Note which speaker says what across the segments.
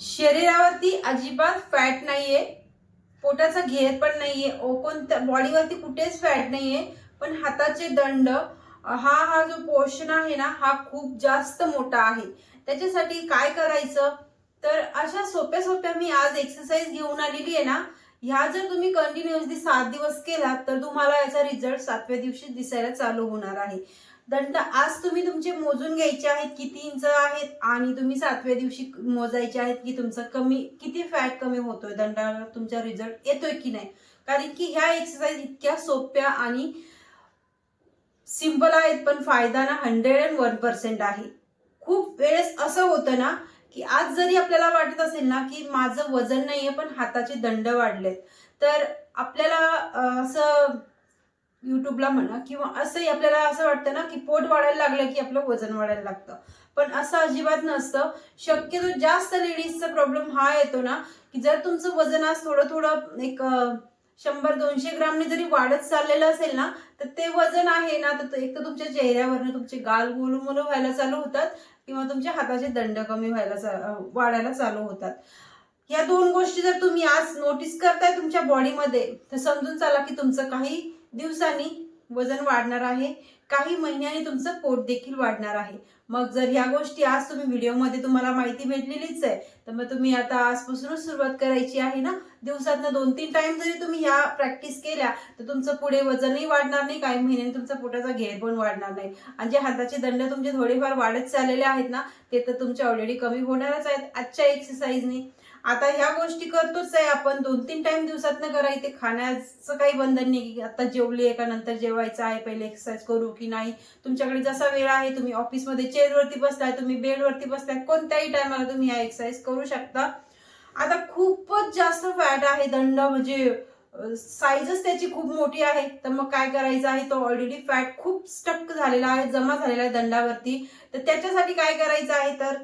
Speaker 1: शरीरावरती अजिबात फॅट नाही आहे पोटाचा घेर पण नाही आहे ओ कोणत्या बॉडीवरती कुठेच फॅट नाही आहे पण हाताचे दंड हा हा जो पोर्शन आहे ना हा खूप जास्त मोठा आहे. त्याच्यासाठी काय करायचं? तर अशा सोप्या सोप्या मी आज एक्सरसाइज घेऊन आलेली आहे ना ह्या जर तुम्ही कंटिन्युअसली सात दिवस केलात तर तुम्हाला याचा रिझल्ट सातव्या दिवशी दिसायला चालू होणार आहे. दंड आज तुम्ही तुमचे मोजून घ्यायचे आहेत किती इंच आहेत आणि तुम्ही सातव्या दिवशी मोजायचे आहेत की तुमचं कमी किती फॅट कमी होतोय दंडाला तुमचा रिझल्ट येतोय की नाही? कारण की ह्या एक्सरसाइज इतक्या सोप्या आणि सिंपल आहेत पण फायदा ना हंड्रेड अँड वन पर्सेंट आहे. खूप वेळेस असं होतं ना की आज जरी आपल्याला वाटत असेल ना की माझं वजन नाहीये पण हाताचे दंड वाढलेत तर आपल्याला असं युट्यूबला म्हणा किंवा असंही आपल्याला असं वाटतं ना की पोट वाढायला लागलं की आपलं वजन वाढायला लागतं. पण असं अजिबात नसतं. शक्यतो जास्त लेडीजचा प्रॉब्लेम हा येतो ना की जर तुमचं वजन आज थोडं थोडं एक शंभर दोनशे ग्रामने जरी वाढत चाललेलं असेल ना तर ते वजन आहे ना तर एक तर तुमच्या चेहऱ्यावरनं तुमचे गाल गोलूमोल व्हायला चालू होतात किंवा तुमच्या हाताचे दंड कमी व्हायला वाढायला चालू होतात. या दोन गोष्टी जर तुम्ही आज नोटीस करताय तुमच्या बॉडीमध्ये तर समजून चाला की तुमचं काही दिवसांनी वजन वाढणार आहे. काही महिन्यांनी तुमचं पोट देखील वाढणार आहे. मग जर ह्या गोष्टी आज तुम्ही व्हिडिओमध्ये तुम्हाला माहिती भेटलेलीच आहे तर मग तुम्ही आता आजपासूनच सुरुवात करायची आहे ना? दिवसातनं दोन तीन टाइम जरी तुम्ही ह्या प्रॅक्टिस केल्या तर तुमचं पुढे वजनही वाढणार नाही काही महिन्यांनी तुमचा पोटाचा घेर पण वाढणार नाही. आणि जे हाताचे दंड तुमचे थोडेफार वाढत चाललेले आहेत ना ते तर तुमचे ऑलरेडी कमी होणारच आहेत आजच्या एक्सरसाइजनी आता ह्या गोष्टी करतोच आहे आपण. दोन तीन टाइम दिवसातनं करा. इथे खाण्याचं काही बंधन नाही. की आता जेवली आहे का? नंतर जेवायचं आहे. पहिले एक्सरसाइज करू की नाही? तुमच्याकडे जसा वेळ आहे तुम्ही ऑफिसमध्ये चेअरवरती बसताय तुम्ही बेडवरती बसताय कोणत्याही टायमाला तुम्ही ह्या एक्सरसाइज करू शकता. आता खूपच जास्त फॅट आहे. दंड म्हणजे साईजच त्याची खूप मोठी आहे. तर मग काय करायचं आहे? तो ऑलरेडी फॅट खूप स्टक झालेला आहे जमा झालेला आहे दंडावरती. तर त्याच्यासाठी काय करायचं आहे? तर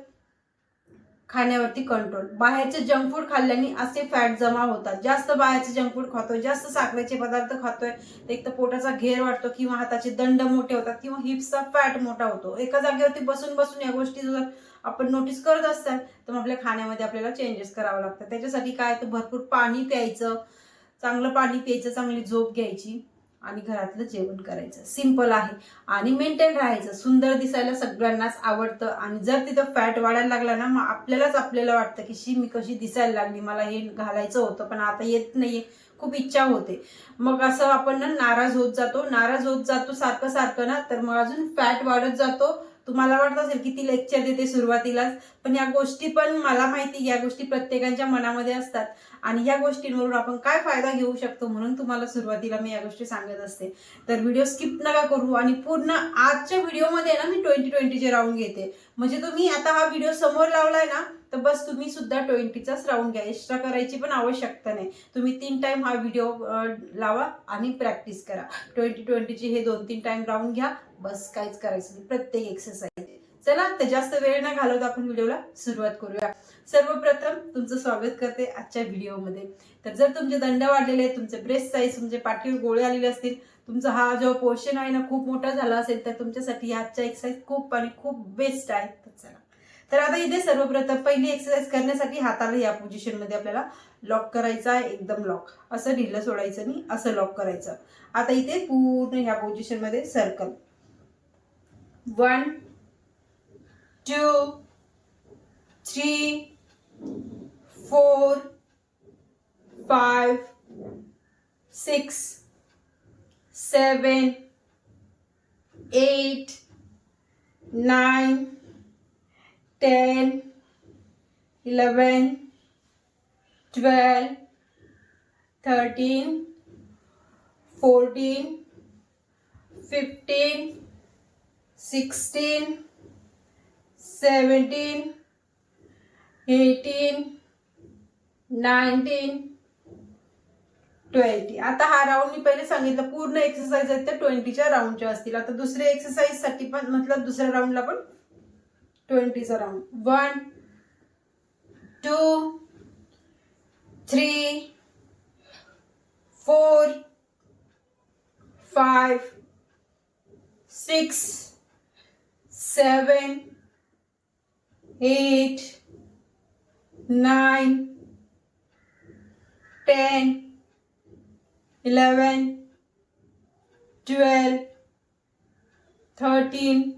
Speaker 1: खाण्यावरती कंट्रोल बाहेरचे जंक फूड खाल्ल्याने असे फॅट जमा होतात. जास्त बाहेरचे जंक फूड खातोय जास्त साखरेचे पदार्थ खातोय एक तर पोटाचा घेर वाढतो किंवा हाताचे दंड मोठे होतात किंवा हिप्सचा फॅट मोठा होतो. एका जागेवरती बसून बसून या गोष्टी जर आपण नोटीस करत असतात तर मग आपल्या खाण्यामध्ये आपल्याला चेंजेस करावं लागतं. त्याच्यासाठी काय? तर भरपूर पाणी प्यायचं चांगलं पाणी प्यायचं चांगली झोप घ्यायची. आणि घरातलं जेवण करायचं. सिंपल आहे. आणि मेंटेन राहायचं. सुंदर दिसायला सगळ्यांनाच आवडतं. आणि जर तिथं फॅट वाढायला लागला ना मग आपल्यालाच आपल्याला वाटतं की शी मी कशी दिसायला लागली? मला हे घालायचं होतं पण आता येत नाहीये. खूप इच्छा होते. मग असं आपण ना नाराज होत जातो. नाराज होत जातो सारखं सारखं ना तर मग अजून फॅट वाढत जातो. तुम्हाला वाटत असेल किती लेक्चर देते सुरुवातीलाच पण या गोष्टी पण मला माहिती या गोष्टी प्रत्येकाच्या मनामध्ये असतात. आणि या गोष्टींवरून आपण काय फायदा घेऊ शकतो म्हणून तुम्हाला सुरुवातीला मी या गोष्टी सांगत असते. तर व्हिडिओ स्किप नका करू आणि पूर्ण आजच्या व्हिडिओमध्ये ना मी ट्वेंटी ट्वेंटीचे राऊंड घेते. म्हणजे तुम्ही आता हा व्हिडिओ समोर लावलाय ना तर बस तुम्ही सुद्धा ट्वेंटीचाच राऊंड घ्या. एक्स्ट्रा करायची पण आवश्यकता नाही. तुम्ही तीन टाइम हा व्हिडिओ लावा आणि प्रॅक्टिस करा. ट्वेंटी ट्वेंटीचे हे दोन तीन टाइम राऊंड घ्या. बस काहीच करायचं नाही. प्रत्येक एक्सरसाइज चला तर जास्त वेळ न घालवता आपण व्हिडिओला सुरुवात करूया. सर्वप्रथम तुमचं स्वागत करते आजच्या व्हिडिओमध्ये तर जर तुमचे दंड वाढलेले आहेत तुमचे ब्रेस्ट साईज तुमचे पाठीवर गोळे आलेले असतील तुमचा हा जो पोर्शन आहे ना खूप मोठा झाला असेल तर तुमच्यासाठी आजच्या एक्सरसाइज खूप आणि खूप बेस्ट आहे. तर चला. तर आता इथे सर्वप्रथम पहिली एक्सरसाइज करण्यासाठी हाताला या पोझिशनमध्ये आपल्याला लॉक करायचा आहे एकदम लॉक असं ढिलं सोडायचं नाही असं लॉक करायचं. आता इथे पूर्ण ह्या पोझिशनमध्ये circle one two three four five six seven eight nine 10, 11, 12, 13, 14, 15, 16, 17, 18, 19, twenty आता हा राऊंड मी पहिले सांगितलं पूर्ण एक्सरसाइज आहेत त्या ट्वेंटीच्या राऊंडच्या असतील. आता दुसऱ्या एक्सरसाइजसाठी पण मतलब दुसऱ्या राऊंडला पण 20 is around. 1 2 3 4 5 6 7 8 9 10 11 12 13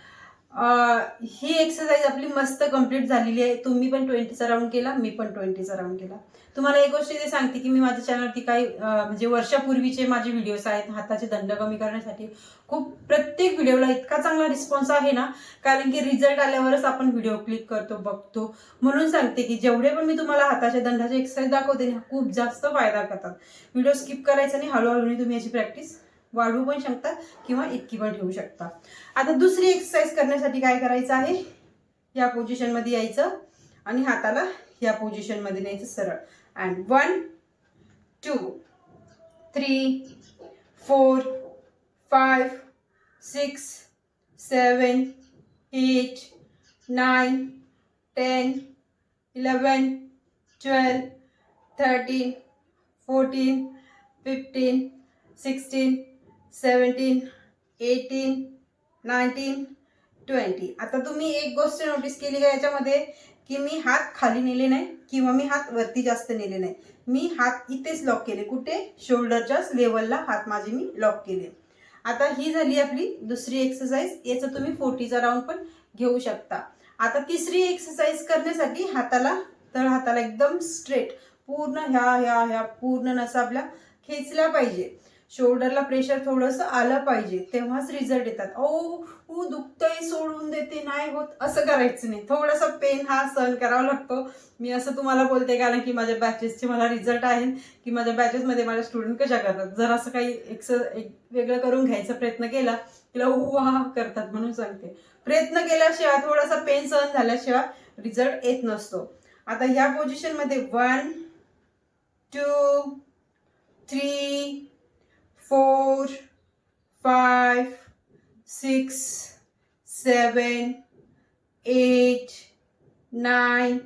Speaker 1: ही एक्सरसाइज आपली मस्त कंप्लीट झालेली आहे. तुम्ही पण ट्वेंटीचा राऊंड केला मी पण ट्वेंटीचा राऊंड केला. तुम्हाला एक गोष्ट ते सांगते की मी माझ्या चॅनलवरती काही म्हणजे वर्षापूर्वीचे माझे व्हिडिओज आहेत हाताचे दंड कमी करण्यासाठी. खूप प्रत्येक व्हिडिओला इतका चांगला रिस्पॉन्स आहे ना कारण की रिझल्ट आल्यावरच आपण व्हिडिओ क्लिक करतो बघतो. म्हणून सांगते की जेवढे पण मी तुम्हाला हाताच्या दंडाचे एक्सरसाइज दाखवते ना खूप जास्त फायदा करतात. व्हिडिओ स्किप करायचा आणि हळूहळू तुम्ही याची प्रॅक्टिस वाढवू पण शकता किंवा इतकी पण ठेवू शकता आता दुसरी एक्सरसाइज करण्यासाठी काय करायचं आहे? या पोझिशनमध्ये यायचं आणि हाताला या पोझिशनमध्ये न्यायचं सरळ. And one two three four five six seven eight nine ten eleven twelve thirteen fourteen fifteen sixteen seventeen eighteen nineteen twenty. आता तुम्ही एक गोष्ट नोटीस केली का याच्यामध्ये? की मी हात खाली नेले नाही किंवा मी हात वरती जास्त नेले नाही. मी हात इथेच लॉक केले. कुठे? शोल्डरच्याच लेवलला हात माझे मी लॉक केले. आता ही झाली आपली दुसरी एक्सरसाइज याचं तुम्ही फोर्टीचा राऊंड पण घेऊ शकता. आता तिसरी एक्सरसाइज करण्यासाठी हाताला तळ हाताला एकदम स्ट्रेट पूर्ण ह्या ह्या ह्या पूर्ण नसा आपल्या खेचल्या पाहिजे. शोल्डरला प्रेशर थोडंसं आलं पाहिजे. तेव्हाच रिझल्ट येतात. ओ ऊ दुखतंय सोडून देते नाही होत. असं करायचं नाही. थोडासा पेन हा सहन करावा लागतो. मी असं तुम्हाला बोलते कारण की माझ्या बॅचेसचे मला रिझल्ट आहेत की माझ्या बॅचेसमध्ये माझ्या स्टुडंट कशा करतात? जर असं काही एक्स एक वेगळं करून घ्यायचा प्रयत्न केला तिला उहा हा करतात म्हणून सांगते. प्रयत्न केल्याशिवाय थोडासा पेन सहन झाल्याशिवाय रिझल्ट येत नसतो. आता ह्या पोझिशनमध्ये one two three four five six seven eight nine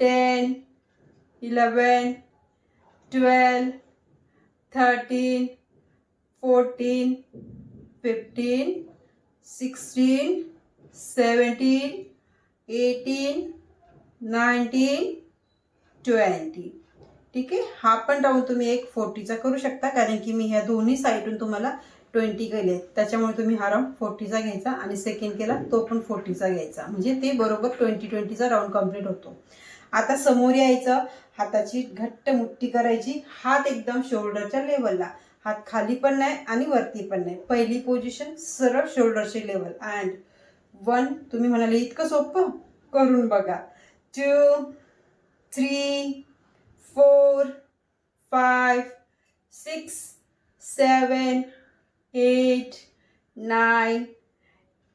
Speaker 1: ten eleven twelve thirteen fourteen fifteen sixteen seventeen eighteen nineteen twenty ठीक आहे? हा पण राऊंड तुम्ही एक फोर्टीचा करू शकता कारण की मी ह्या दोन्ही साईडून तुम्हाला ट्वेंटी केले. त्याच्यामुळे तुम्ही हा राऊंड फोर्टीचा घ्यायचा आणि सेकंड केला तो पण फोर्टीचा घ्यायचा. म्हणजे ते बरोबर ट्वेंटी ट्वेंटीचा राऊंड कंप्लीट होतो. आता समोर यायचं हाताची घट्ट मुठ्ठी करायची हात एकदम शोल्डरच्या लेवलला हात खाली पण नाही आणि वरती पण नाही. पहिली पोझिशन सरळ शोल्डरची लेवल अँड वन तुम्ही म्हणाले इतकं सोपं? करून बघा. Two three four five six seven eight nine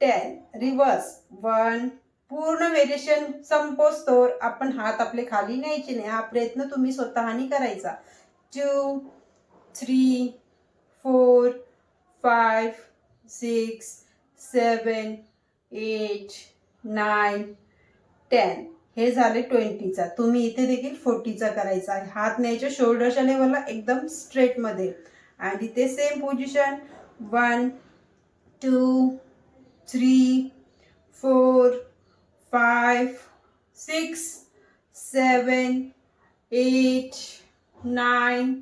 Speaker 1: ten reverse one पूर्ण व्हेरिएशन संपोस्तोर आपण हात आपले खाली न्यायचे नाही. हा प्रयत्न तुम्ही स्वतःनी करायचा. Two three four five six seven eight nine ten हे झाले ट्वेंटीचा तुम्ही इथे देखील फोर्टीचा करायचा हात न्यायच्या शोल्डरच्या लेवलला एकदम स्ट्रेटमध्ये आणि इथे same position one two three four five six seven eight nine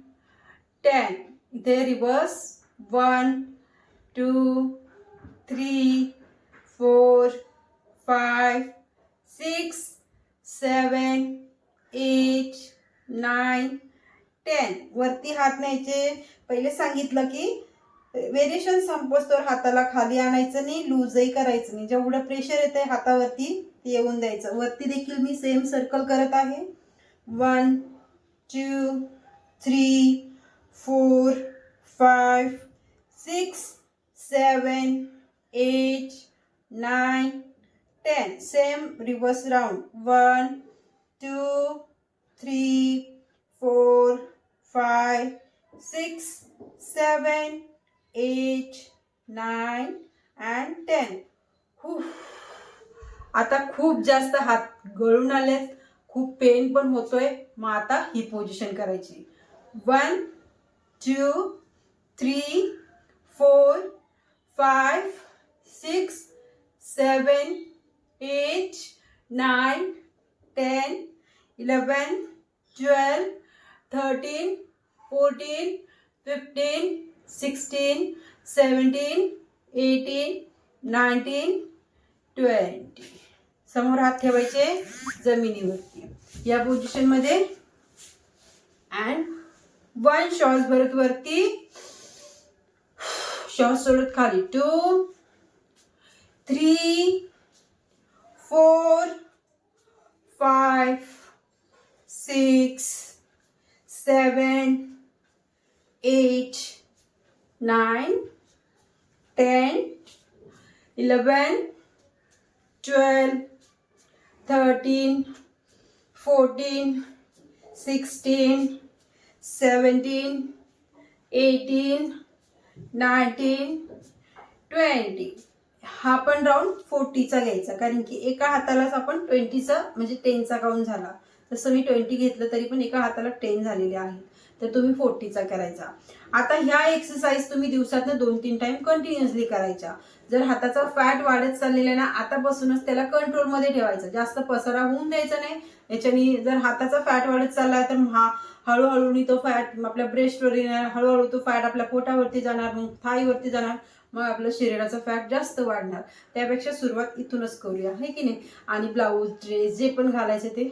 Speaker 1: ten. इथे reverse one two three four five six seven eight nine ten वरती हात न्यायचे. पहिले सांगितलं की वेरिएशन संपोस्तोर हाताला खाली आणायचं नाही लूजही करायचं नाही. जेवढं प्रेशर येत आहे हातावरती ते येऊन द्यायचं. वरती देखील मी सेम सर्कल करत आहे. One two three four five six seven eight nine ten same reverse round one two three four five six seven eight nine and ten. आता खूप जास्त हात गळून आलेत. खूप पेन पण होतोय. मग आता ही पोझिशन करायची. One two three four five six seven eight nine ten eleven twelve thirteen fourteen fifteen sixteen seventeen eighteen nineteen twenty. समोर हात ठेवायचे जमिनीवरती. या पोझिशनमध्ये अँड वन श्वास भरत वरती. श्वास सोडत खाली. Two three four five six seven eight nine ten eleven twelve, thirteen fourteen sixteen seventeen, eighteen nineteen twenty हा पण राऊंड फोर्टीचा घ्यायचा कारण की एका हातालाच आपण ट्वेंटीचा म्हणजे टेनचा काउंट झाला. तसं मी ट्वेंटी घेतलं तरी पण एका हाताला टेन झालेले आहे. तर तुम्ही फोर्टीचा करायचा. आता ह्या एक्सरसाइज तुम्ही दिवसातनं दोन तीन टाइम कंटिन्युअसली करायच्या. जर हाताचा फॅट वाढत चाललेला आहे ना आतापासूनच त्याला कंट्रोलमध्ये ठेवायचा. जास्त पसारा होऊन द्यायचा नाही. याच्यानी जर हाताचा फॅट वाढत चालला तर हा हळूहळू तो फॅट आपल्या ब्रेस्टवर येणार हळूहळू तो फॅट आपल्या पोटावरती जाणार मग थाईवरती जाणार मग आपलं शरीराचा फॅट जास्त वाढणार. त्यापेक्षा सुरुवात इथूनच करूया है की नाही? आणि ब्लाऊज ड्रेस जे पण घालायचे ते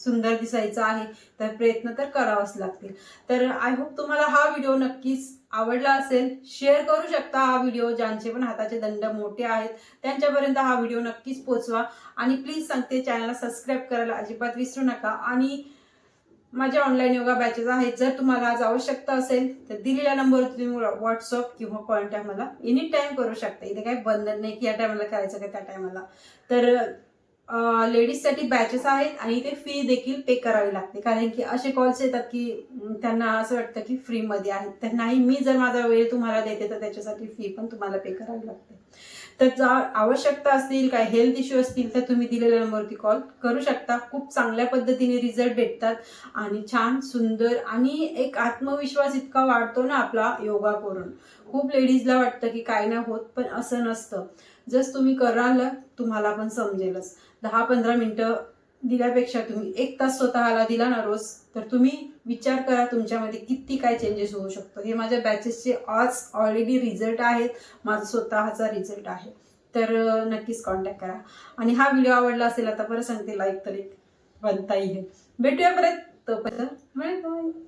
Speaker 1: सुंदर दिसायचं आहे तर प्रयत्न तर करावाच लागतील. तर आय होप तुम्हाला हा व्हिडिओ नक्कीच आवडला असेल. शेअर करू शकता हा व्हिडिओ ज्यांचे पण हाताचे दंड मोठे आहेत त्यांच्यापर्यंत हा व्हिडिओ नक्कीच पोचवा. आणि प्लीज सांगते चॅनलला सबस्क्राईब करायला अजिबात विसरू नका. आणि माझ्या ऑनलाईन योगा बॅचेस आहेत जर तुम्हाला आज आवश्यकता असेल तर दिलेल्या नंबरवर तुम्ही व्हॉट्सअप किंवा कॉन्टॅक्ट मला एनी टाईम करू शकता. इथे काही बंधन नाही की या टायमाला करायचं का त्या टायमाला तर लेडीजसाठी बॅचेस आहेत आणि ते फी देखील पे करावी लागते. कारण की असे कॉल्स येतात की त्यांना असं वाटतं की फ्रीमध्ये आहेत. तर नाही मी जर माझा वेळ तुम्हाला देते तर त्याच्यासाठी फी पण तुम्हाला पे करावी लागते. तर आवश्यकता असतील काय हेल्थ इश्यू असतील तर तुम्ही दिलेल्या नंबरवरती कॉल करू शकता. खूप चांगल्या पद्धतीने रिझल्ट भेटतात आणि छान सुंदर आणि एक आत्मविश्वास इतका वाढतो ना आपला योगा करून. खूप लेडीजला वाटतं की काय नाही होत पण असं नसतं. जस तुम्ही कराल तुम्हाला पण समजेलच. दहा पंधरा मिनटं दिल्यापेक्षा तुम्ही एक तास स्वतःला दिला ना रोज तर तुम्ही विचार करा तुमच्यामध्ये किती काय चेंजेस होऊ शकतो. हे माझ्या बॅचेसचे आज ऑलरेडी रिझल्ट आहेत. माझा स्वतःचा रिझल्ट आहे. तर नक्कीच कॉन्टॅक्ट करा. आणि हा व्हिडिओ आवडला असेल आता परत सांगते लाईक तरी बनता येईल भेटूया परत तोपर्यंत.